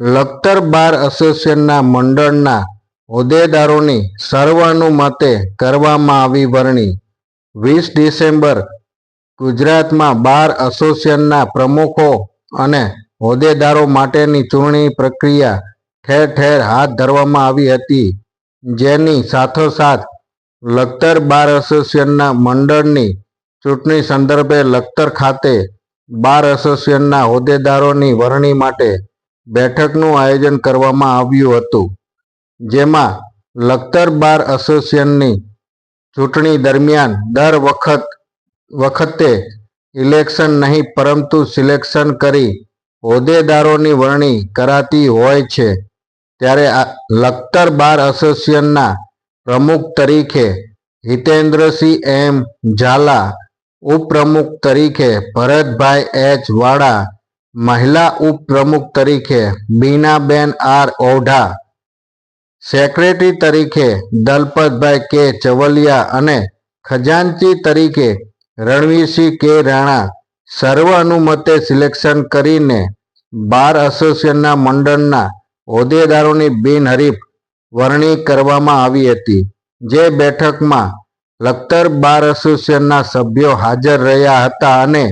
લખતર બાર એસોસિએશનના મંડળના હોદ્દેદારોની સર્વાનુમતે કરવામાં આવી વરણી. વીસ ડિસેમ્બર ગુજરાતમાં બાર એસોસિએશનના પ્રમુખો અને હોદ્દેદારો માટેની ચૂંટણી પ્રક્રિયા ઠેર ઠેર હાથ ધરવામાં આવી હતી, જેની સાથોસાથ લખતર બાર એસોસિએશનના મંડળની ચૂંટણી સંદર્ભે લખતર ખાતે બાર એસોસિએશનના હોદ્દેદારોની વરણી માટે બેઠકનું આયોજન કરવામાં આવ્યું હતું, જેમાં લખતર બાર એસોસિએશનની ચૂંટણી દરમિયાન દર વખત, વખતે ઇલેક્શન નહીં, પરંતુ સિલેક્શન કરી હોદ્દેદારોની વરણી કરાતી હોય છે. ત્યારે લખતર બાર એસોસિએશનના પ્રમુખ તરીકે હિતેન્દ્રસિંહ એમ ઝાલા, ઉપપ્રમુખ તરીકે ભરતભાઈ એચ વાડા મહિલા ઉપપ્રમુખ તરીકે બીનાબેન આર ઓઢા, સેક્રેટરી તરીકે દલપતભાઈ કે ચવલિયા અને ખજાનચી તરીકે રણવીરસિંહ કે રાણા. સર્વ અનુમતે સિલેક્શન કરીને બાર એસોસિએશનના મંડળના હોદ્દેદારોની બિનહરીફ વરણી કરવામાં આવી હતી, જે બેઠકમાં લખતર બાર એસોસિએશનના સભ્યો હાજર રહ્યા હતા અને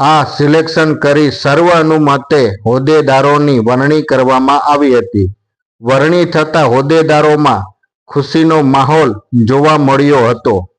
આ સિલેક્શન કરી સર્વ અનુમતે હોદ્દેદારોની વરણી કરવામાં આવી હતી. વરણી થતા હોદ્દેદારોમાં ખુશીનો માહોલ જોવા મળ્યો હતો.